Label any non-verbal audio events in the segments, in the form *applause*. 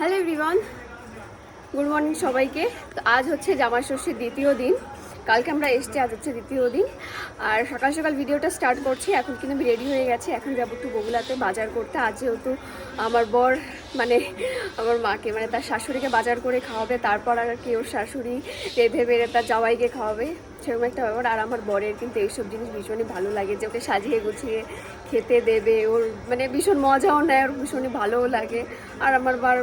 Hello everyone good morning সবাইকে। আজ হচ্ছে জামাই ষষ্ঠীর দ্বিতীয় দিন। কালকে আমরা এসছি, আজ হচ্ছে দ্বিতীয় দিন। আর সকাল সকাল ভিডিওটা স্টার্ট করছি, এখন কিন্তু আমি রেডি হয়ে গেছি। এখন যাব একটু বগুলাতে বাজার করতে। আজ যেহেতু আমার বর মানে আমার মাকে মানে তার শাশুড়িকে বাজার করে খাওয়াবে, তারপর আর কি ওর শাশুড়ি রেঁধে বেড়ে তার জামাইকে খাওয়াবে, সেরকম একটা ব্যাপার। আর আমার বরের কিন্তু এইসব জিনিস ভীষণই ভালো লাগে, যে ওকে সাজিয়ে গুছিয়ে খেতে দেবে, ওর মানে ভীষণ মজাও নেয়, ওর ভীষণই ভালোও লাগে। আর আমার বার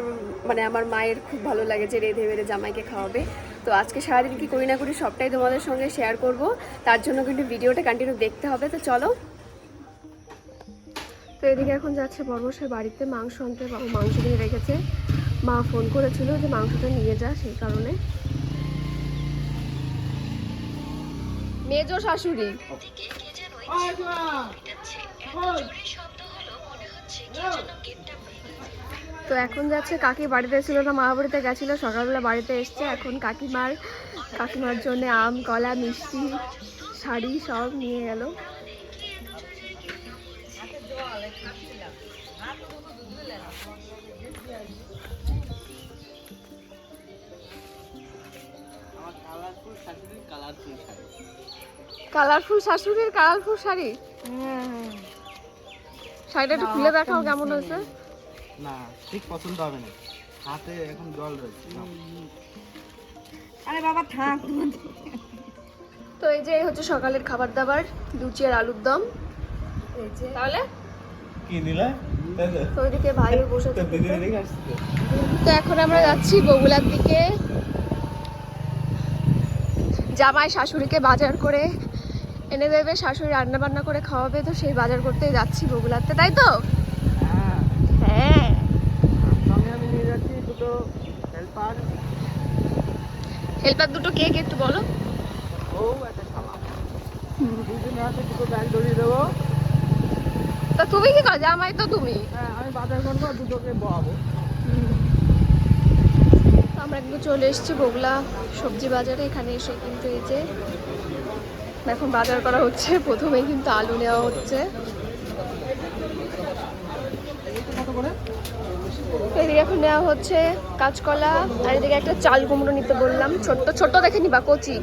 মানে আমার মায়ের খুব ভালো লাগে যে রেঁধে বেড়ে জামাইকে খাওয়াবে। তো আজকে সারাদিন কি করি না করি সবটাই তোমাদের সঙ্গে শেয়ার করব। তার জন্য কিন্তু ভিডিওটা কন্টিনিউ দেখতে হবে তো চলো। তো এদিকে এখন যাচ্ছে বর্মশের বাড়িতে মাংস আনতে বাবু মাংস নিয়ে রেখেছে। মা ফোন করেছিল যে মাংসটা নিয়ে যা সেই কারণে। মেজো শাশুড়ি। তো এখন যাচ্ছে কাকি বাড়িতে ছিল না মা বাড়িতে গেছিল সকালবেলা বাড়িতে এসছে। এখন কাকিমার কাকিমার জন্য আম কলা মিষ্টি শাড়ি সব নিয়ে গেল। কালারফুল শাশুড়ির কালারফুল শাড়ি। কালারফুল শাড়ি শাড়িটা একটু খুলে দেখাও কেমন হয়েছে? না ঠিক পছন্দ হবে না। হাতে এখন জল রয়েছে আরে বাবা থাক। তো এই যে হচ্ছে সকালের খাবার দাবার লুচি আর আলুর দম। এই যে তাহলে? কি নিলে? তো ওইদিকে ভাই বসে। তো এখন আমরা যাচ্ছি বগুলার দিকে। জামাই শাশুড়িকে বাজার করে এনে দেবে। শাশুড়ি রান্না বান্না করে খাওয়াবে তো সেই বাজার করতে যাচ্ছি বগুলাতে তাই তো হ্যাঁ হ্যাঁ সঙ্গে আমি নিয়ে যাচ্ছি দুটো হেল্পার হেল্পার দুটো কে কে একটু বলো। একটা তা তুমি কি করো? জামাই তো তুমি। আমি বাজার করব দুটোকে বহাবো আমরা কিন্তু চলে এসেছি বগুলা সবজি বাজারে। এখানে এসে কিন্তু এই যে, এখন বাজার করা হচ্ছে। প্রথমেই কিন্তু আলু নেওয়া হচ্ছে কত করে এদিকে এখন নেওয়া হচ্ছে কাঁচকলা, আর এদিকে একটা চাল কুমড়ো নিতে বললাম। ছোট্ট ছোট্ট দেখে নিবা কচি?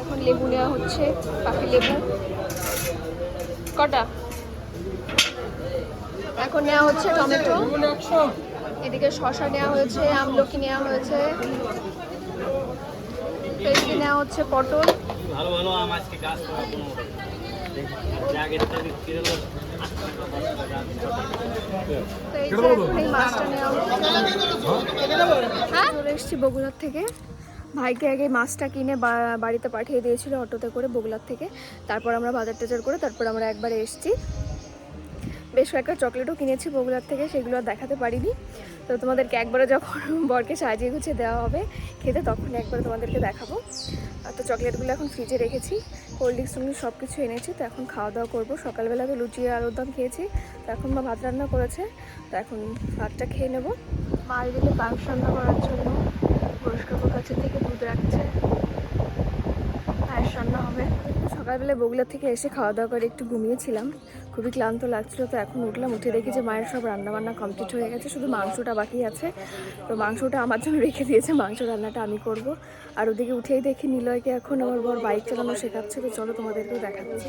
এখন লেবু নেওয়া হচ্ছে পাখি লেবু। কটা? এখন নেওয়া হচ্ছে টমেটো। এদিকে শশা নেওয়া হয়েছে আমলকি নেওয়া হয়েছে এদিকে নেওয়া হচ্ছে পটল। ভালো ভালো আম আজকে গাছ চলে এসেছি বগুড়ার থেকে। ভাইকে আগে মাছটা কিনে বাড়িতে পাঠিয়ে দিয়েছিল অটোতে করে বগুলার থেকে। তারপর আমরা বাজার টাজার করে তারপর আমরা একবার এসেছি। বেশ কয়েকটা চকলেটও কিনেছি বগুলার থেকে, সেগুলো আর দেখাতে পারিনি। তো তোমাদেরকে একবারে যখন বরকে সাজিয়ে গুছিয়ে দেওয়া হবে খেতে, তখন একবার তোমাদেরকে দেখাবো। আর তো চকলেটগুলো এখন ফ্রিজে রেখেছি, কোল্ড ড্রিঙ্কস টুঙ্কস সব কিছু এনেছি, তো এখন খাওয়া দাওয়া করব। সকালবেলা তো লুচি আর আলুর দম খেয়েছি, তো এখন মা ভাত রান্না করেছে, তো এখন ভাতটা খেয়ে নেব। মা এদিকে পায়েস রান্না করার জন্য পরিষ্কার কাছে থেকে দুধ রাখছে পায়েস রান্না হবে সকালবেলা বগুলা থেকে এসে খাওয়া দাওয়া করে একটু ঘুমিয়েছিলাম। খুবই ক্লান্ত লাগছিল তো এখন উঠলাম উঠে দেখি যে মায়ের সব রান্না বান্না কমপ্লিট হয়ে গেছে শুধু মাংসটা বাকি আছে। তো মাংসটা আমার জন্য রেখে দিয়েছে মাংস রান্নাটা আমি করব। আর ওদিকে উঠেই দেখি নিলয়কে এখন আমার বর বাইক চালানো শেখাচ্ছে তো চলো তোমাদেরকেও দেখাচ্ছি।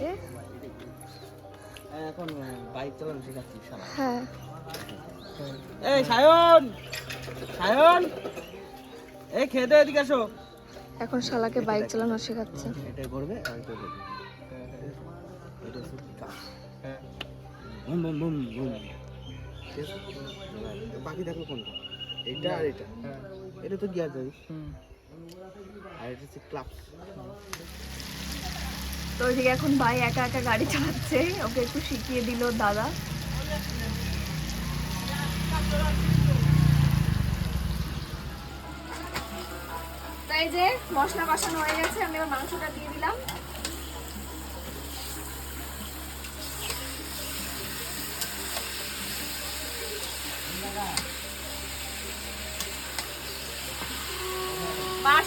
এখন বাইক চালানো শেখাচ্ছি হ্যাঁ। এই সায়ন! সায়ন! এই খেতে এদিকে আসো এখন শালাকে বাইক চালানো শেখাচ্ছে। এটা করবে আর এটা করবে। এটা হচ্ছে বুম বুম বুম বুম। ঠিক আছে? এবার বাকি দেখো কোনটা। এটা আর এটা। এটা তো গিয়ার যাবে আর এটা হচ্ছে ক্লাব তো ওইদিকে এখন ভাই একা একা গাড়ি চালাচ্ছে। ওকে একটু শিখিয়ে দিল দাদা। তাই যে মশলা কষানো হয়ে গেছে, আমি এবার মাংসটা দিয়ে দিলাম।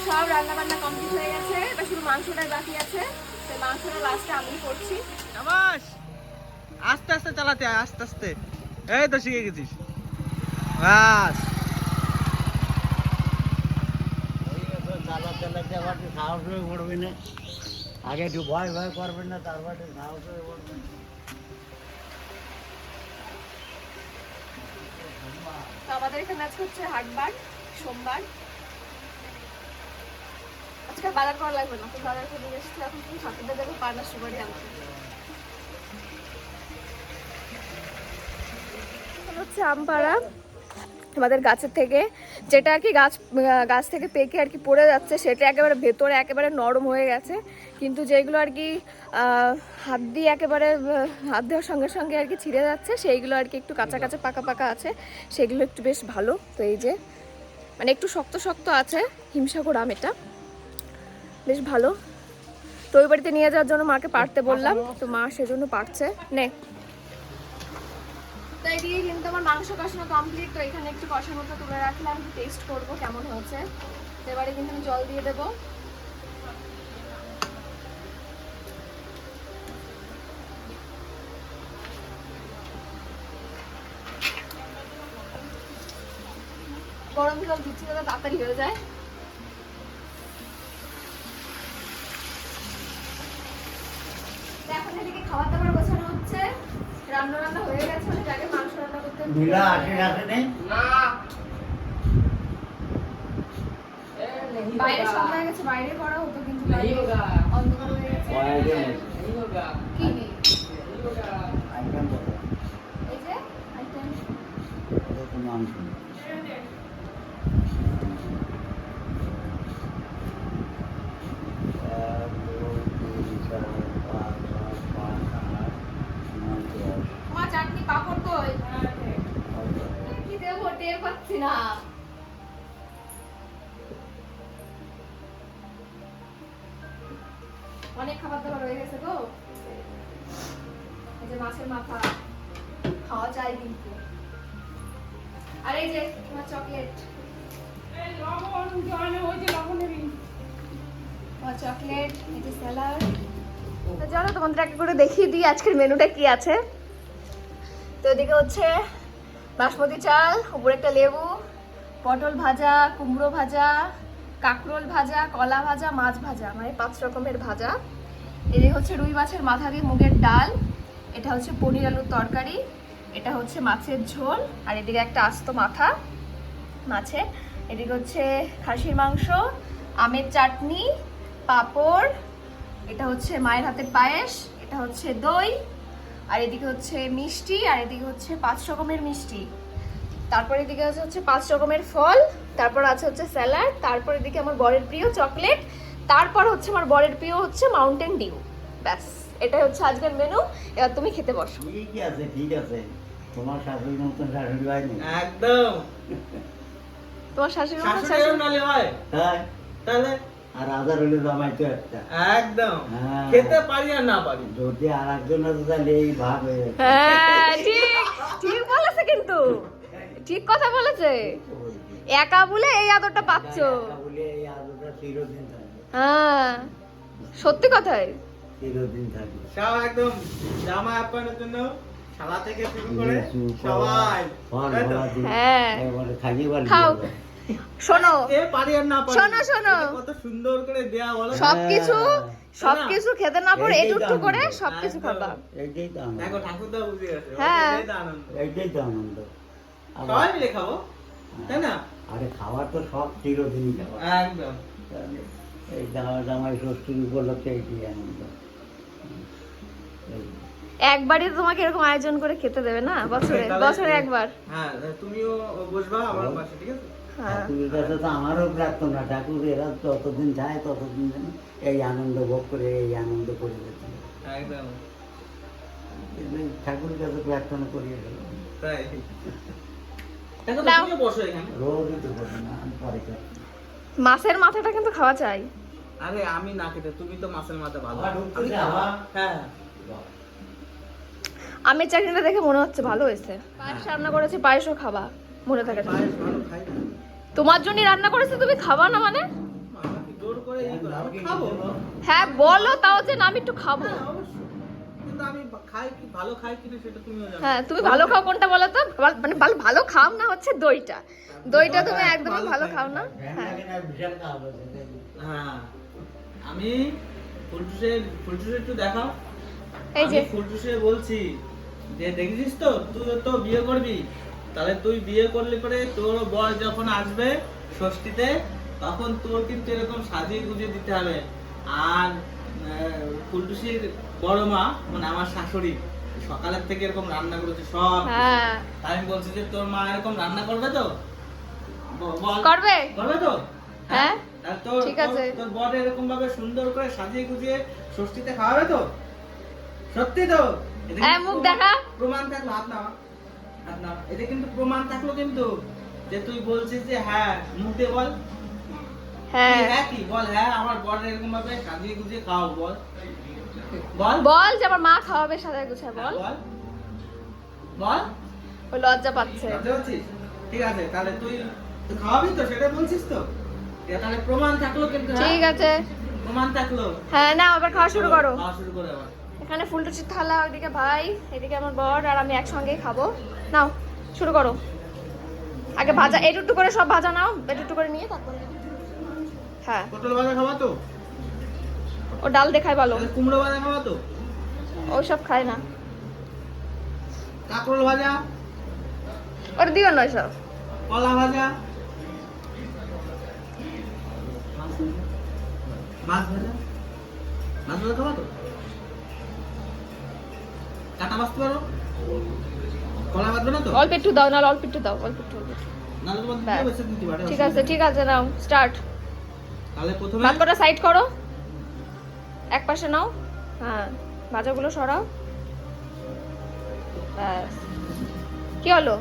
সব রান্না বান্না কমপ্লিট হয়ে গেছে। এবার শুধু মাংসটাই বাকি আছে। সেই মাংসটা লাস্টে আমি করছি। আবাস আস্তে আস্তে চালাতে, আস্তে আস্তে। এই তো শিখে গেছিস। বাস। চালাতে চালাতে আবার সাহস হয়ে পড়বে না। আগে একটু ভয় ভয় করবেন না, তারপর সাহস হয়ে পড়বেন। তো আমাদের এখানে আজকে হচ্ছে হাটবার সোমবার। আজকে বাজার করা লাগবে না তো বাজার করে এসেছি। এখন তুমি ঠাকুরটা দেখো পানা সুপারি আনতে হচ্ছে আমপাড়া। আমাদের গাছের থেকে, যেটা আর কি গাছ গাছ থেকে পেকে আর কি পড়ে যাচ্ছে, সেটা একেবারে ভেতরে একেবারে নরম হয়ে গেছে। কিন্তু যেগুলো আর কি হাত দিয়ে একেবারে হাত দেওয়ার সঙ্গে সঙ্গে আর কি ছিঁড়ে যাচ্ছে, সেইগুলো আর কি একটু কাঁচা কাঁচা পাকা পাকা আছে, সেগুলো একটু বেশ ভালো। তো এই যে মানে একটু শক্ত শক্ত আছে, হিমসাগর আম এটা। বেশ ভালো। তো ওই বাড়িতে নিয়ে যাওয়ার জন্য মাকে পারতে বললাম। তো মা সেজন্য পারছে। নে। তো এদিকে কিন্তু আমার মাংস কষানো কমপ্লিট তো এখানে একটু কষানোটা তুলে রাখলাম টেস্ট করব কেমন হয়েছে। এবারে কিন্তু আমি জল দিয়ে দেবো। গরম জল দিচ্ছি যাতে তাড়াতাড়ি হয়ে যায়। এখন এদিকে খাবার দাবার গোছানো হচ্ছে। রান্না রান্না হয়ে গেছে, অনেক আগে রান্না আসে আসে নেই বাইরে সব হয়ে গেছে বাইরে করা হতো কিন্তু অন্ধকার হয়ে গেছে। কি নেই? আইটেম এই যে আইটেম। চলো তোমাদের একটা করে দেখিয়ে দিই আজকের মেনুটা কি আছে। তো এদিকে হচ্ছে বাসমতি চাল, উপরে একটা লেবু, পটল ভাজা, কুমড়ো ভাজা, কাঁকরোল ভাজা, কলা ভাজা, মাছ ভাজা মানে পাঁচ রকমের ভাজা। এদিকে হচ্ছে রুই মাছের মাথা দিয়ে মুগের ডাল, এটা হচ্ছে পনির আলুর তরকারি, এটা হচ্ছে মাছের ঝোল, আর এদিকে একটা আস্ত মাথা মাছে। এদিকে হচ্ছে খাসির মাংস, আমের চাটনি, পাঁপড় এটা হচ্ছে মায়ের হাতের পায়েস এটা হচ্ছে দই আর এদিকে হচ্ছে মিষ্টি আর এদিকে হচ্ছে পাঁচ রকমের মিষ্টি। তারপর এদিকে আছে হচ্ছে পাঁচ রকমের ফল তারপর আছে হচ্ছে স্যালাড তারপর এদিকে আমার বরের প্রিয় চকলেট তারপর হচ্ছে আমার বরের প্রিয় হচ্ছে মাউন্টেন ডিউ। ব্যাস এটাই হচ্ছে আজকের মেনু এবার তুমি খেতে বসো। ঠিকই আছে ঠিক আছে। তোমার শাশুড়ির মতন শাশুড়ি হয়নি একদম। তোমার শাশুড়ি মতো শাশুড়ি শাশুড়ি? নালে হয়। তাই তাহলে আর আদার হলে জামাই তো একটা। একদম। হ্যাঁ। খেতে পারি আর না পারি। যদি আর একজন আছে তাহলে এই ভাব। হয়ে হ্যাঁ ঠিক ঠিক বলেছে কিন্তু। ঠিক কথা বলেছে। একা বলে এই আদরটা পাচ্ছ। একা বলে এই আদরটা চিরদিন থাকবে। হ্যাঁ সত্যি কথাই। চিরদিন থাকবে। সব একদম জামা আপ্যায়নের জন্য শালা থেকে শুরু করে সবাই? ভরা দিন। হ্যাঁ। একেবারে খাইয়ে বাড়ি খাও। শোনো। এ পারি আর না পারি। শোনো, শোনো। কত সুন্দর করে দেয়া বলো সবকিছু হ্যাঁ। সবকিছু খেতে না পড়ে একটু করে সবকিছু খাবা। এইটাই তো আনন্দ। দেখো ঠাকুরদা বুঝে গেছে। হ্যাঁ। এটাই তো আনন্দ। এইটাই তো আনন্দ। সবাই মিলে খাব তাই না? আরে খাবার তো সব চিরদিনই খাবার। একদম। এই জামা জামাই ষষ্ঠীর উপলক্ষে এইটাই আনন্দ। একবারই তোমাকে এরকম আয়োজন করে খেতে দেবে না? বছরে বছরে একবার। হ্যাঁ তুমিও বসবা আমার পাশে ঠিক আছে? হ্যাঁ ঠাকুরের কাছে তো আমারও প্রার্থনা ঠাকুর এরা যতদিন যায় ততদিন যেন এই আনন্দ ভোগ করে এই আনন্দ করে একদম। ঠাকুরের কাছে প্রার্থনা করিয়ে গেল তাই? দেখো নাও। তুমিও বসো এখানে। রোজই তো করি না পরে মাছের মাথাটা কিন্তু খাওয়া চাই। আরে আমি না খেতে তুমি তো মাছের মাথা ভালো। আমি? হ্যাঁ। আমের চাটনিটা দেখে মনে হচ্ছে ভালো হয়েছে। পায়েস রান্না করেছি পায়েসও খাবা। মনে থাকে পায়েস ভালো খাই। তোমার জন্য রান্না করেছি তুমি খাবা না মানে? হ্যাঁ বলো তাও যে না আমি একটু খাব। হ্যাঁ, তুমি ভালো খাও কোনটা বলো তো? মানে ভালো ভালো খাও না হচ্ছে দইটা। দইটা তুমি একদমই ভালো খাও না? হ্যাঁ। আমি ফুলটুসে ফুলটুসে একটু দেখাও। এই যে। ফুলটুসে বলছি যে দেখেছিস তো? তুই তো বিয়ে করবি। তাহলে তুই বিয়ে করলে পরে তোর বর যখন আসবে ষষ্ঠীতে তখন তোর কিন্তু এরকম সাজিয়ে গুজিয়ে দিতে হবে। আর ফুলটুসির বড় মা মানে আমার শাশুড়ি সকালের থেকে এরকম রান্না করেছে সব। হ্যাঁ। আমি বলছি যে তোর মা এরকম রান্না করবে তো? করবে। করবে তো? হ্যাঁ। তোর তোর- বর এরকম ভাবে সুন্দর করে সাজিয়ে গুজিয়ে ষষ্ঠীতে খাওয়াবে তো? সত্যি তো? হ্যাঁ, মুখ দেখা। প্রমাণ থাকল হাত নাও এটা কিন্তু প্রমাণ থাকল কিন্তু যে তুই বলছিস যে হ্যাঁ মুখ বল। হ্যাঁ। কি হ্যাঁ বল হ্যাঁ আমার বর এরকম ভাবে সাজিয়ে গুজিয়ে খাও বল। বল। বল যে আমার মা খাওয়াবে গুছায় বল। বল। ও লজ্জা পাচ্ছে। ঠিক আছে তাহলে তুই খাওয়াবি তো সেটা বলছিস তো? তাহলে প্রমাণ থাকল কিন্তু হ্যাঁ? ঠিক আছে। প্রমাণ থাকল। হ্যাঁ না আবার খাওয়া শুরু করো। খাওয়া শুরু করে আবার। এখানে ফুলটুচির থালা ওইদিকে ভাই এদিকে আমার বর আর আমি একসঙ্গেই খাব। নাও শুরু করো। আগে ভাজা একটু করে সব ভাজা নাও একটু করে নিয়ে তারপরে হ্যাঁ। পটল ভাজা খাওয়া তো? ও ডাল দেখায় তাহলে কুমড়ো ভাজা তো? ওইসব খায় না। কাঁকরোল ভাজা? ওর দিও না সব কলা ভাজা? মাছ ভাজা? মাছ ভাজা খাওয়া তো? কাটা বাঁচতে পারো? কলা বাঁধবে না তো? অল্প একটু দাও নাহলে অল্প একটু দাও অল্প একটু ঠিক আছে ঠিক আছে নাও স্টার্ট তাহলে প্রথমে সাইড করো। এক পাশে নাও। হ্যাঁ ভাজাগুলো সরাও। ব্যাস। কি হলো?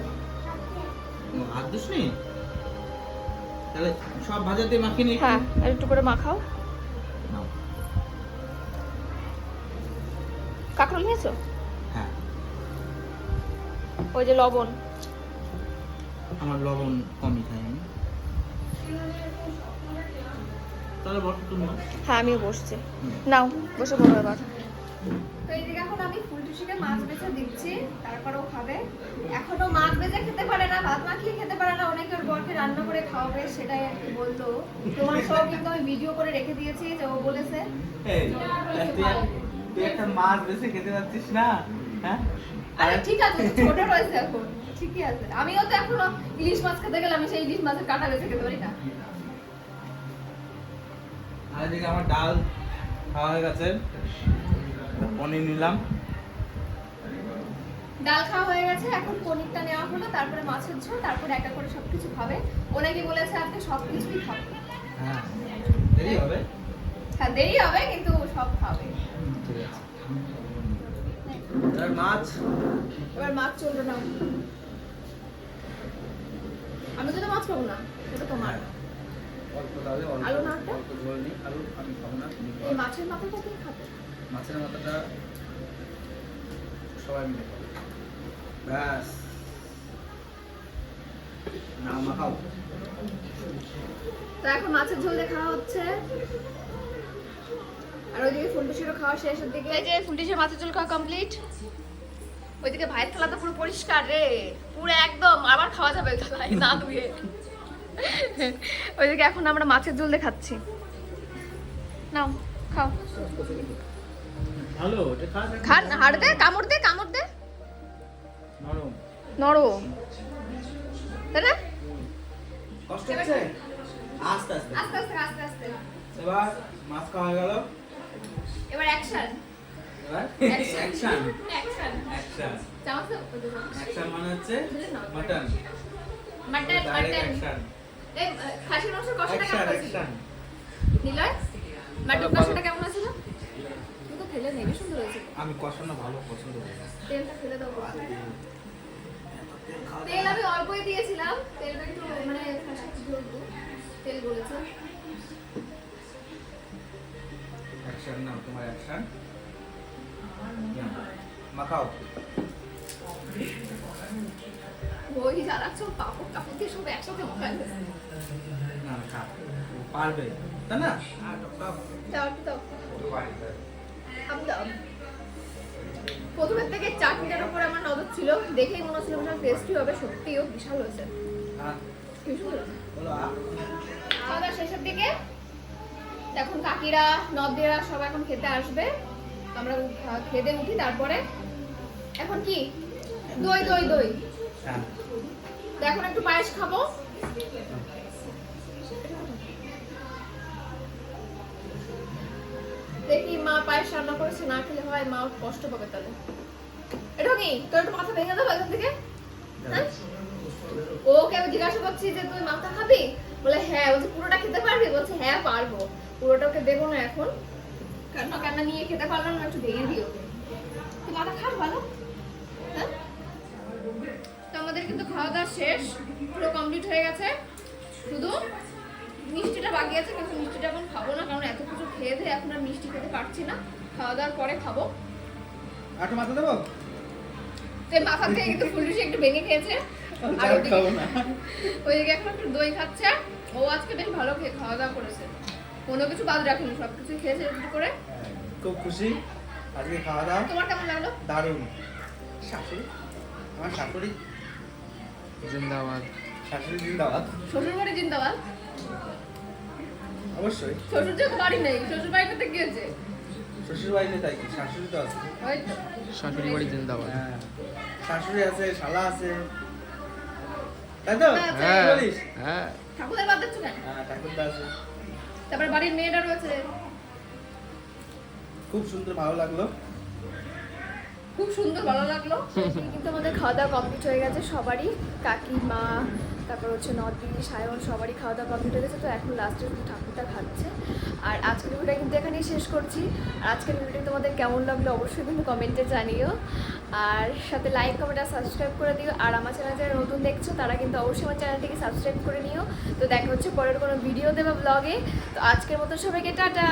হাত দিস নি? তাহলে সব মাখিয়ে হ্যাঁ আর একটু করে মাখাও। কাঁকরোল নিয়েছো? ওই যে লবণ। আমার লবণ কমই খাই আমি। তাহলে বট তুমি হ্যাঁ আমিও বসছি। নাও বসে পড়ো এবার তো এইদিকে এখন আমি ফুলটুসিকে মাছ বেছে দিচ্ছি তারপর ও খাবে। এখনও মাছ বেজে খেতে পারে না ভাত মাখিয়ে খেতে পারে না অনেকে ওর বরকে রান্না করে খাওয়াবে সেটাই আর কি বলতো। তোমার সব কিন্তু আমি ভিডিও করে রেখে দিয়েছি যে ও বলেছে। তুই একটা মাছ বেছে খেতে পারছিস না? হ্যাঁ? আরে ঠিক আছে ছোট রয়েছে এখন। ঠিকই আছে। আমিও তো এখনও ইলিশ মাছ খেতে গেলে আমি সেই ইলিশ মাছের কাঁটা বেছে খেতে পারি না। আর আমার ডাল খাওয়া হয়ে গেছে। পনির নিলাম। ডাল খাওয়া হয়ে গেছে এখন পনিরটা নেওয়া হলো তারপরে মাছের ঝোল তারপরে একটা করে সবকিছু খাবে। ও নাকি বলেছে আজকে সবকিছুই খাবে। হ্যাঁ দেরি হবে। হ্যাঁ দেরি হবে কিন্তু সব খাবে। ঠিক আছে। আর মাছ। এবার মাছ চলবে না। আমি তো মাছ খাব না সেটা তোমার আলু না একটা? অল্প ঝোল নিই। আলু আমি খাব না এই মাছের মাথাটা তুমি খাবে। মাছের মাথাটা সবাই মিলে খাব। ব্যাস। না মাখাও তো এখন মাছের ঝোল খাওয়া হচ্ছে। আর ওইদিকে ফুলটুসিরও খাওয়া শেষের দিকে এই যে ফুলটুসির মাছের ঝোল খাওয়া কমপ্লিট ওইদিকে ভাইয়ের থালা তো পুরো পরিষ্কার রে। পুরো একদম আবার খাওয়া যাবে ওই থালায় না ধুয়ে। ওইদিকে এখন আমরা মাছের ঝোল দিয়ে খাচ্ছি। নাও খাও। ভালো খান হাড় দে কামড় দে কামড় দে। নরম। নরম। তাই না? কষ্ট হচ্ছে? আস্তে আস্তে। আস্তে আস্তে আস্তে আস্তে। এবার মাছ খাওয়া হয়ে গেল। এবার অ্যাকশন এবার অ্যাকশন অ্যাকশন অ্যাকশন অ্যাকশন মানে হচ্ছে মাটন মাটন মাটন এই খাসির কষাটা কেমন হয়েছিল? নিলয় মাটন। কষাটা হয়েছিল? আমি কষানো ভালো পছন্দ করি তেলটা ফেলে দাও তেল আমি অল্পই দিয়েছিলাম তেলটা একটু মানে খাসি তেল বলেছে অ্যাকশন নাও তোমার অ্যাকশন মাখাও। ওই দিয়ে সব একসাথে না পারবে। তাই না? দাও দাও। আমি দাও। প্রথমের থেকে চাটনিটার উপর আমার নজর ছিল। দেখেই মনে হচ্ছিল বিশাল টেস্টি হবে। সত্যিও বিশাল হয়েছে। হ্যাঁ। ভীষণ আ। খাওয়া দাওয়া শেষের দিকে এখন কাকিরা নবদেরা সব এখন খেতে আসবে। আমরা খেতে উঠি তারপরে এখন কি? দই দই দই। হ্যাঁ। এখন একটু পায়েস খাব। দেখি মা পায়েস রান্না করেছে না খেলে হয় মা কষ্ট পাবে তাহলে। এটা কি তোর একটু মাথা ভেঙে দেবো এখান থেকে। হ্যাঁ? ওকে আমি জিজ্ঞাসা করছি যে তুই মাথা খাবি? বলে হ্যাঁ। বলছে পুরোটা খেতে পারবি? বলছে হ্যাঁ পারব। পুরোটা ওকে দেবো না এখন। কান্না কান্না নিয়ে খেতে পারলাম না একটু ভেঙে দিও। তুই মাথা খাস ভালো? হ্যাঁ? তো আমাদের কিন্তু খাওয়া দাওয়া শেষ পুরো কমপ্লিট হয়ে গেছে। শুধু মিষ্টিটা বাকি আছে কিন্তু মিষ্টিটা এখন খাব না কারণ এত কিছু খেয়ে দিয়ে এখন আর মিষ্টি খেতে পারছি না। খাওয়া দাওয়ার পরে খাব। একটু মাথা দেবো? তো মাথা থেকে কিন্তু ফুলটুসি একটু ভেঙে খেয়েছে। আর ওইদিকে এখন একটু দই খাচ্ছে। ও আজকে বেশ ভালো খেয়ে খাওয়া দাওয়া করেছে। কোনো কিছু বাদ রাখেনি সব কিছু খেয়েছে একটু করে। খুব খুশি আজকে খাওয়া দাওয়া। তোমার কেমন লাগল? দারুণ। শাশুড়ি? আমার শাশুড়ি? জিন্দাবাদ। শাশুড়ি জিন্দাবাদ। শ্বশুর বাড়ি জিন্দাবাদ? অবশ্যই। শ্বশুর যেহেতু বাড়ি নেই শ্বশুর বাড়িতে কি হয়েছে? শ্বশুর বাড়িতে তাই কি? শাশুড়ি তো আছে। শাশুড়ি বাড়ি জিন্দাবাদ। হ্যাঁ। শাশুড়ি আছে শালা আছে। তাই তো? হ্যাঁ, হ্যাঁ। হ্যাঁ। ঠাকুরের বাদ দিচ্ছ কেন? হ্যাঁ ঠাকুরদা আছে। তারপর বাড়ির মেয়েটা রয়েছে। খুব সুন্দর ভালো লাগল। খুব সুন্দর ভালো লাগল। *laughs* কিন্তু আমাদের খাওয়া দাওয়া কমপ্লিট হয়ে গেছে সবারই কাকি মা তারপর হচ্ছে নদী সায়ন, সবারই খাওয়া দাওয়া কমপ্লিট হয়ে গেছে, তো এখন লাস্টে শুধু ঠাকুরটা খাচ্ছে। আর আজকের ভিডিওটা কিন্তু এখানেই শেষ করছি। আর আজকের ভিডিওটা তোমাদের কেমন লাগল অবশ্যই কিন্তু কমেন্টে জানিও। আর সাথে লাইক কমেন্ট আর সাবস্ক্রাইব করে দিও। আর আমার চ্যানেল যারা নতুন দেখছ, তারা কিন্তু অবশ্যই আমার চ্যানেলটিকে সাবস্ক্রাইব করে নিও। তো দেখা হচ্ছে পরের কোনো ভিডিও বা ব্লগে তো আজকের মতো সবাইকে টাটা!